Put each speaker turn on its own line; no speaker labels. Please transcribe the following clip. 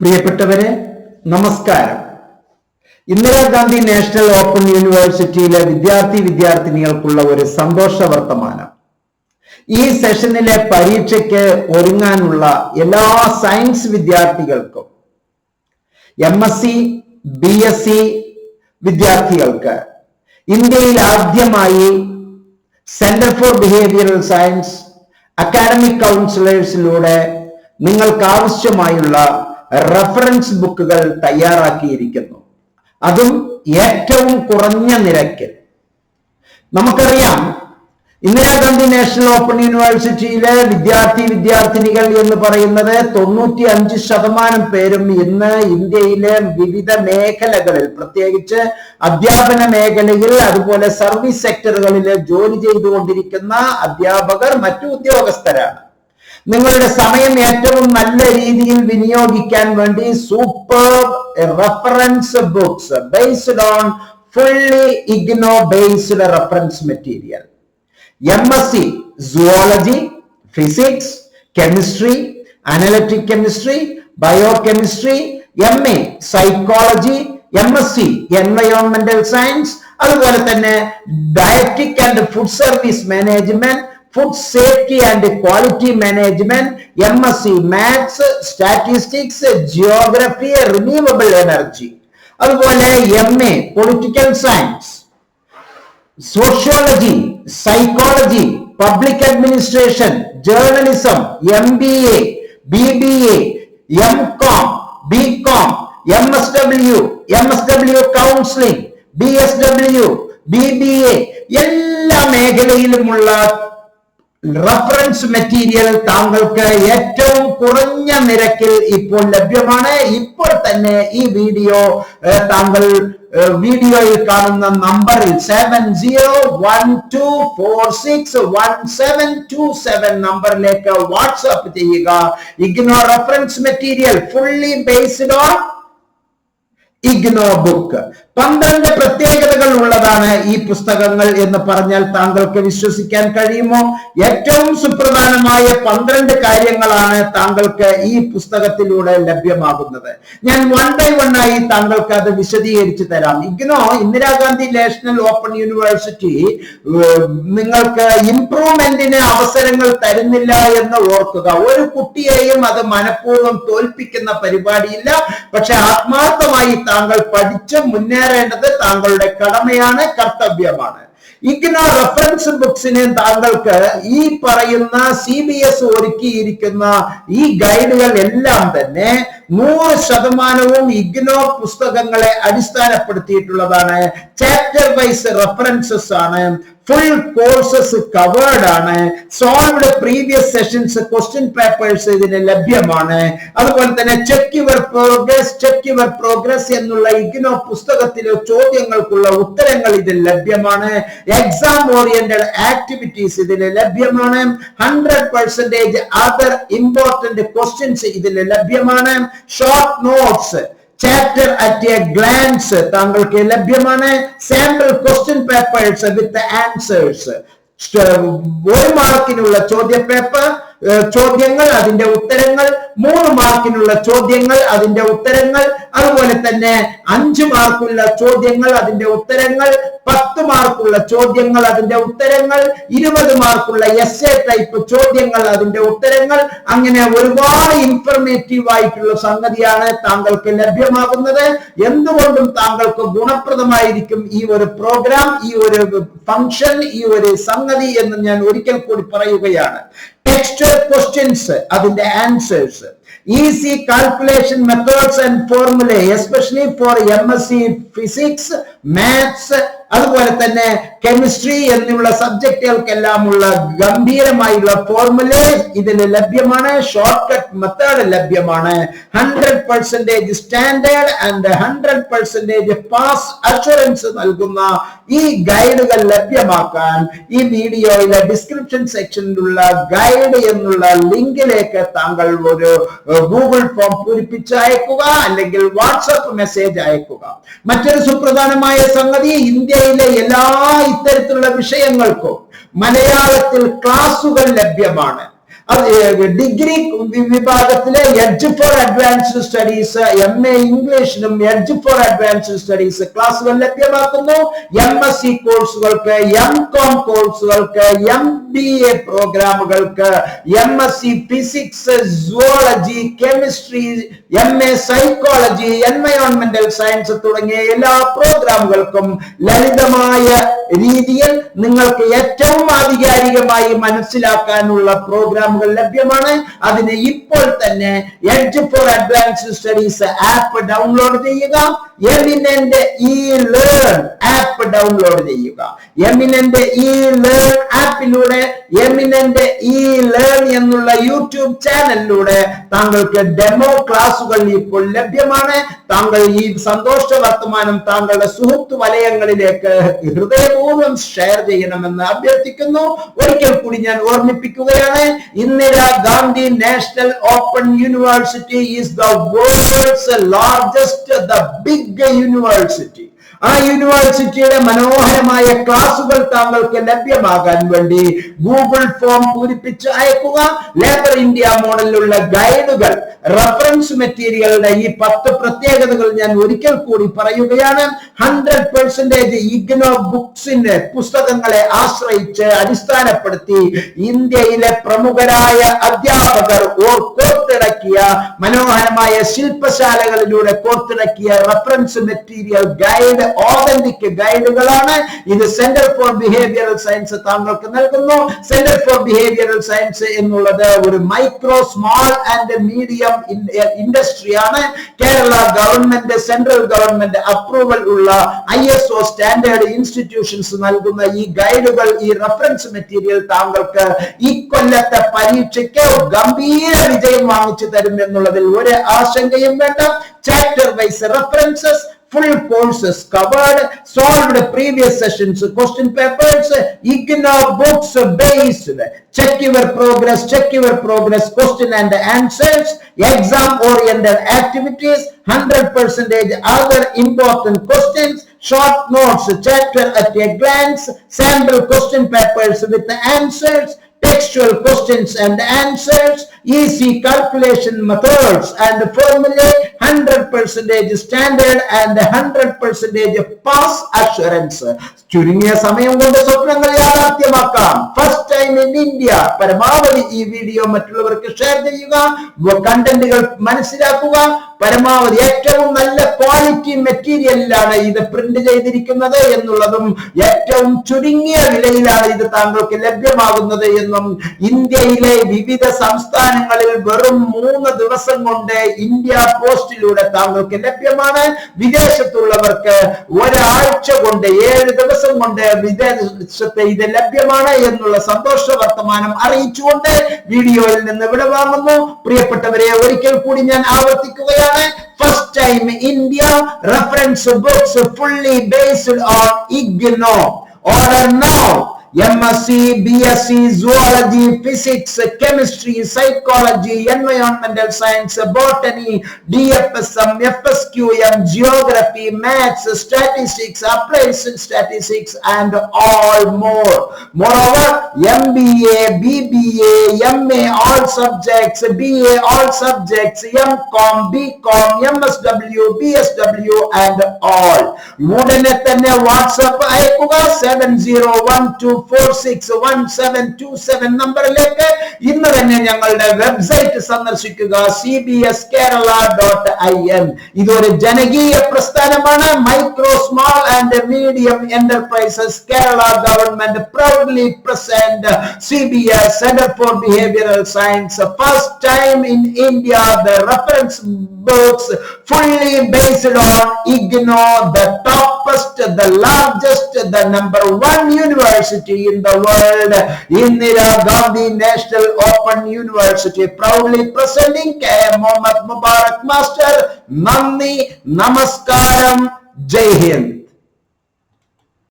പ്രിയപ്പെട്ടവരെ നമസ്കാരം. Indira Gandhi national open യൂണിവേഴ്സിറ്റിയിലെ വിദ്യാർത്ഥി വിദ്യാർത്ഥിനികൾക്കുള്ള ഒരു സന്തോഷ വർത്തമാനം. ഈ സെഷനിലെ പരീക്ഷയ്ക്ക് ഒരുങ്ങാനുള്ള എല്ലാ സയൻസ് വിദ്യാർത്ഥികൾക്കും M S C B S C വിദ്യാർത്ഥികൾക്ക് ഇന്ത്യയിൽ ആദ്യമായി centre for behavioural science academic കൗൺസിലേഴ്സിലൂടെ നിങ്ങൾക്ക് ആവശ്യമായുള്ള റെഫറൻസ് ബുക്കുകൾ തയ്യാറാക്കിയിരിക്കുന്നു. അതും ഏറ്റവും കുറഞ്ഞ നിരക്കിൽ. നമുക്കറിയാം ഇന്ദിരാഗാന്ധി നാഷണൽ ഓപ്പൺ യൂണിവേഴ്സിറ്റിയിലെ വിദ്യാർത്ഥി വിദ്യാർത്ഥിനികൾ എന്ന് പറയുന്നത് തൊണ്ണൂറ്റി അഞ്ച് ശതമാനം പേരും ഇന്ന് ഇന്ത്യയിലെ വിവിധ മേഖലകളിൽ പ്രത്യേകിച്ച് അധ്യാപന മേഖലയിൽ അതുപോലെ സർവീസ് സെക്ടറുകളിൽ ജോലി ചെയ്തുകൊണ്ടിരിക്കുന്ന അധ്യാപകർ മറ്റു ഉദ്യോഗസ്ഥരാണ്. നിങ്ങളുടെ സമയം ഏറ്റവും നല്ല രീതിയിൽ വിനിയോഗിക്കാൻ വേണ്ടി super reference books based on fully IGNOU based reference material M S C zoology physics chemistry analytic chemistry bio chemistry M A psychology M S C എൻവയോൺമെന്റൽ science അതുപോലെ തന്നെ dietetic and food service management food safety and quality management M S C maths statistics geography renewable energy അതുപോലെ M A political science sociology psychology public administration journalism M B A B B A M com B com M S W M S W counselling B S W B B A എല്ലാ മേഖലയിലുമുള്ള reference material താങ്കൾക്ക് ഏറ്റവും കുറഞ്ഞ നിരക്കിൽ ഇപ്പോൾ ലഭ്യമാണ്. ഇപ്പോൾ തന്നെ ഈ വീഡിയോ താങ്കൾ വീഡിയോയിൽ കാണുന്ന നമ്പറിൽ seven zero one two four six one seven two seven നമ്പറിലേക്ക് വാട്സാപ്പ് ചെയ്യുക. Ignore reference material fully based on IGNOU book. പന്ത്രണ്ട് പ്രത്യേകതകൾ ഉള്ളതാണ് ഈ പുസ്തകങ്ങൾ എന്ന് പറഞ്ഞാൽ താങ്കൾക്ക് വിശ്വസിക്കാൻ കഴിയുമോ? ഏറ്റവും സുപ്രധാനമായ പന്ത്രണ്ട് കാര്യങ്ങളാണ് താങ്കൾക്ക് ഈ പുസ്തകത്തിലൂടെ ലഭ്യമാകുന്നത്. ഞാൻ വൺ ബൈ വൺ ആയി താങ്കൾക്ക് അത് വിശദീകരിച്ചു തരാം. IGNOU Indira Gandhi national open university നിങ്ങൾക്ക് ഇംപ്രൂവ്മെന്റിന് അവസരങ്ങൾ തരുന്നില്ല എന്ന് ഓർക്കുക. ഒരു കുട്ടിയെയും അത് മനഃപൂർവം തോൽപ്പിക്കുന്ന പരിപാടിയില്ല. പക്ഷെ ആത്മാർത്ഥമായി താങ്കൾ പഠിച്ച് മുന്നേറേണ്ടത് താങ്കളുടെ കടമയാണ് കർത്തവ്യമാണ്. ഇഗ്ന റെഫറൻസ് ബുക്സിനെ താങ്കൾക്ക് ഈ പറയുന്ന സി ബി എസ് ഒരുക്കിയിരിക്കുന്ന ഈ ഗൈഡുകൾ എല്ലാം തന്നെ നൂറ് ശതമാനവും ഇഗ്നോ പുസ്തകങ്ങളെ അടിസ്ഥാനപ്പെടുത്തിയിട്ടുള്ളതാണ്. ചാപ്റ്റർ വൈസ് റെഫറൻസസ് ആണ്. ഫുൾ കോഴ്സസ് കവേർഡ് ആണ്. Solved previous sessions question papers ഇതിന് ലഭ്യമാണ്. അതുപോലെ തന്നെ check your progress check your progress എന്നുള്ള ഇഗ്നോ പുസ്തകത്തിലെ ചോദ്യങ്ങൾക്കുള്ള ഉത്തരങ്ങൾ ഇതിൽ ലഭ്യമാണ്. എക്സാം ഓറിയന്റഡ് ആക്ടിവിറ്റീസ് ഇതിൽ ലഭ്യമാണ്. Hundred percentage other important questions ഇതിൽ ലഭ്യമാണ്. Short notes chapter at a glance താങ്കൾക്ക് ലഭ്യമാണ് sample question papers with answers ഒരു മാർക്കിനുള്ള ചോദ്യ പേപ്പർ ചോദ്യങ്ങൾ അതിന്റെ ഉത്തരങ്ങൾ മൂന്ന് മാർക്കിനുള്ള ചോദ്യങ്ങൾ അതിന്റെ ഉത്തരങ്ങൾ അതുപോലെ തന്നെ അഞ്ചു മാർക്കുള്ള ചോദ്യങ്ങൾ അതിന്റെ ഉത്തരങ്ങൾ പത്ത് മാർക്കുള്ള ചോദ്യങ്ങൾ അതിന്റെ ഉത്തരങ്ങൾ ഇരുപത് മാർക്കുള്ള എസ് എ ടൈപ്പ് ചോദ്യങ്ങൾ അതിന്റെ ഉത്തരങ്ങൾ അങ്ങനെ ഒരുപാട് ഇൻഫർമേറ്റീവ് ആയിട്ടുള്ള സംഗതിയാണ് താങ്കൾക്ക് ലഭ്യമാകുന്നത്. എന്തുകൊണ്ടും താങ്കൾക്ക് ഗുണപ്രദമായിരിക്കും ഈ ഒരു പ്രോഗ്രാം ഈ ഒരു ഫംഗ്ഷൻ ഈ ഒരു സംഗതി എന്ന് ഞാൻ ഒരിക്കൽ കൂടി പറയുകയാണ്. ടെക്സ്റ്റ് ക്വസ്റ്റ്യൻസ് അതിന്റെ answers Easy calculation methods and formulae, especially for MSc Physics, Maths, അതുപോലെ തന്നെ കെമിസ്ട്രി എന്നുള്ള സബ്ജക്റ്റുകൾക്കെല്ലാം ഉള്ള ഗംഭീരമായുള്ള ഫോർമുല ഇതിൽ ലഭ്യമാണ്. ഷോർട്ട് കട്ട് മെത്തേഡ് ലഭ്യമാണ്. Hundred percentage standard and hundred percentage pass assurance നൽകുന്ന ഈ ഗൈഡുകൾ ലഭ്യമാക്കാൻ ഈ വീഡിയോയിലെ ഡിസ്ക്രിപ്ഷൻ സെക്ഷനിലുള്ള ഗൈഡ് എന്നുള്ള ലിങ്കിലേക്ക് താങ്കൾ ഒരു ഗൂഗിൾ ഫോം പൂരിപ്പിച്ച് അയക്കുക അല്ലെങ്കിൽ വാട്സപ്പ് മെസ്സേജ് അയക്കുക. മറ്റൊരു സുപ്രധാനമായ സംഗതി ഇന്ത്യയിലെ എല്ലാ ഇത്തരത്തിലുള്ള വിഷയങ്ങൾക്കും മലയാളത്തിൽ ക്ലാസുകൾ ലഭ്യമാണ്. ഡിഗ്രി വിഭാഗത്തിലെ edge for advanced studies M A ഇംഗ്ലീഷിനും edge for advanced studies ക്ലാസുകൾ ലഭ്യമാക്കുന്നു. എം എസ് സി കോഴ്സുകൾക്ക് എം കോം കോഴ്സുകൾക്ക് M B A പ്രോഗ്രാമുകൾക്ക് M S C physics zoology chemistry M A psychology എൻവയോൺമെന്റൽ science തുടങ്ങിയ എല്ലാ പ്രോഗ്രാമുകൾക്കും ലളിതമായ രീതിയിൽ നിങ്ങൾക്ക് ഏറ്റവും ആധികാരികമായി മനസ്സിലാക്കാനുള്ള പ്രോഗ്രാമുകൾ ലഭ്യമാണ്. അതിന് ഇപ്പോൾ തന്നെ edge for advance studies app download ചെയ്യുക. Eminent e learn app download ചെയ്യുക. എമിനന്റ് ഇ ലേൺ ആപ്പിലൂടെ എമിനന്റ് ഇ ലേൺ എന്നുള്ള യൂട്യൂബ് ചാനലിലൂടെ താങ്കൾക്ക് ഡെമോ ക്ലാസുകൾ ഇപ്പോൾ ലഭ്യമാണ്. താങ്കൾ ഈ സന്തോഷ വർത്തമാനം താങ്കളുടെ സുഹൃത്ത് വലയങ്ങളിലേക്ക് ഹൃദയപൂർവം ഷെയർ ചെയ്യണമെന്ന് അഭ്യർത്ഥിക്കുന്നു. ഒരിക്കൽ കൂടി ഞാൻ ഓർമ്മിപ്പിക്കുകയാണ്. Indira Gandhi national open university is the world's largest the big university ആ യൂണിവേഴ്സിറ്റിയുടെ മനോഹരമായ ക്ലാസുകൾ താങ്കൾക്ക് ലഭ്യമാകാൻ വേണ്ടി ഗൂഗിൾ ഫോം പൂരിപ്പിച്ച് അയക്കുക. ലേബർ ഇന്ത്യ മോഡലിലുള്ള ഗൈഡുകൾ റഫറൻസ് മെറ്റീരിയലുടെ ഈ പത്ത് പ്രത്യേകതകൾ ഞാൻ ഒരിക്കൽ കൂടി പറയുകയാണ്. ഹൺഡ്രഡ് പെർസെന്റേജ് ഇഗ്നോ ബുക്സിന്റെ പുസ്തകങ്ങളെ ആശ്രയിച്ച് അടിസ്ഥാനപ്പെടുത്തി ഇന്ത്യയിലെ പ്രമുഖരായ അധ്യാപകർ ഓർ മനോഹരമായ ശില്പശാലകളിലൂടെ കോർത്തിണക്കിയ റഫറൻസ് മെറ്റീരിയൽ ഗൈഡ് ഓതന്റിക് ഗൈഡുകളാണ് ഇത് സെന്റർ ഫോർ ബിഹേവിയറൽ സയൻസ് താങ്കൾക്ക് നൽകുന്നു. സെന്റർ ഫോർ ബിഹേവിയറൽ സയൻസ് എന്നുള്ളത് ഒരു micro small and medium ഇൻഡസ്ട്രിയാണ് Kerala government central government approval ഉള്ള I S O standard institutions നൽകുന്ന ഈ ഗൈഡുകൾ ഈ റഫറൻസ് മെറ്റീരിയൽ താങ്കൾക്ക് ഈ കൊല്ലത്തെ പരീക്ഷയ്ക്ക് ഗംഭീര വിജയം വാങ്ങിച്ചു തരും എന്നുള്ളതിൽ ഒരു ആശങ്കയും വേണ്ട. Chapter wise references full courses covered, solved previous sessions, question papers, ignore books based. Check your progress, check your progress, question and answers, exam oriented activities, 100% other important questions, short notes, chapter at a glance, sample question papers with the answers, textual questions and answers, easy calculation methods and formulae, 100% standard and 100% pass assurance. ചുരുങ്ങിയ സമയം കൊണ്ട് സ്വപ്നങ്ങൾ യാഥാർത്ഥ്യമാക്കാം first time in India പരമാവധി ഈ video മറ്റുള്ളവർക്ക് share ചെയ്യുക കണ്ടന്റുകൾ മനസ്സിലാക്കുക പരമാവധി ഏറ്റവും നല്ല ക്വാളിറ്റി മെറ്റീരിയലിലാണ് ഇത് പ്രിന്റ് ചെയ്തിരിക്കുന്നത് എന്നുള്ളതും ഏറ്റവും ചുരുങ്ങിയ വിലയിലാണ് ഇത് താങ്കൾക്ക് ലഭ്യമാകുന്നത് എന്നും ഇന്ത്യയിലെ വിവിധ സംസ്ഥാനങ്ങളിൽ വെറും മൂന്ന് ദിവസം കൊണ്ട് ഇന്ത്യ പോസ്റ്റിലൂടെ താങ്കൾക്ക് ലഭ്യമാണ്. വിദേശത്തുള്ളവർക്ക് ഒരാഴ്ച കൊണ്ട് ഏഴ് ദിവസം കൊണ്ട് വിദേശത്തെ ഇത് ലഭ്യമാണ് എന്നുള്ള സന്തോഷ വർത്തമാനം അറിയിച്ചുകൊണ്ട് വീഡിയോയിൽ നിന്ന് വിടവാങ്ങുന്നു പ്രിയപ്പെട്ടവരെ ഒരിക്കൽ കൂടി ഞാൻ ആവർത്തിക്കുകയാണ്. First time India reference books fully based on IGNOU order now MSc, BSc, Zoology, Physics, Chemistry, Psychology, Environmental Science, Botany, DFSM, FSQM, Geography, Maths, Statistics, Applied Statistics, and all more. Moreover, MBA, BBA, MA, all subjects, BA, all subjects, MCOM, BCOM, MSW, BSW, and all. ഉടനെ തന്നെ WhatsApp അയക്കുക seven zero one to Four six one seven two seven നമ്പറിലേക്ക് ഇന്ന് തന്നെ ഞങ്ങളുടെ website സന്ദർശിക്കുക C B S Kerala dot I N ഇതൊരു ജനകീയ പ്രസ്ഥാനമാണ്. Micro small and medium enterprises Kerala government proudly present C B S centre for behavioural science first time in India the reference fully based on IGNOU the the toppest, the largest, the number one university in the world, Indira Gandhi National Open University, proudly presenting K. Mohammed Mubarak Master, Nandi, Namaskaram, Jai Hind.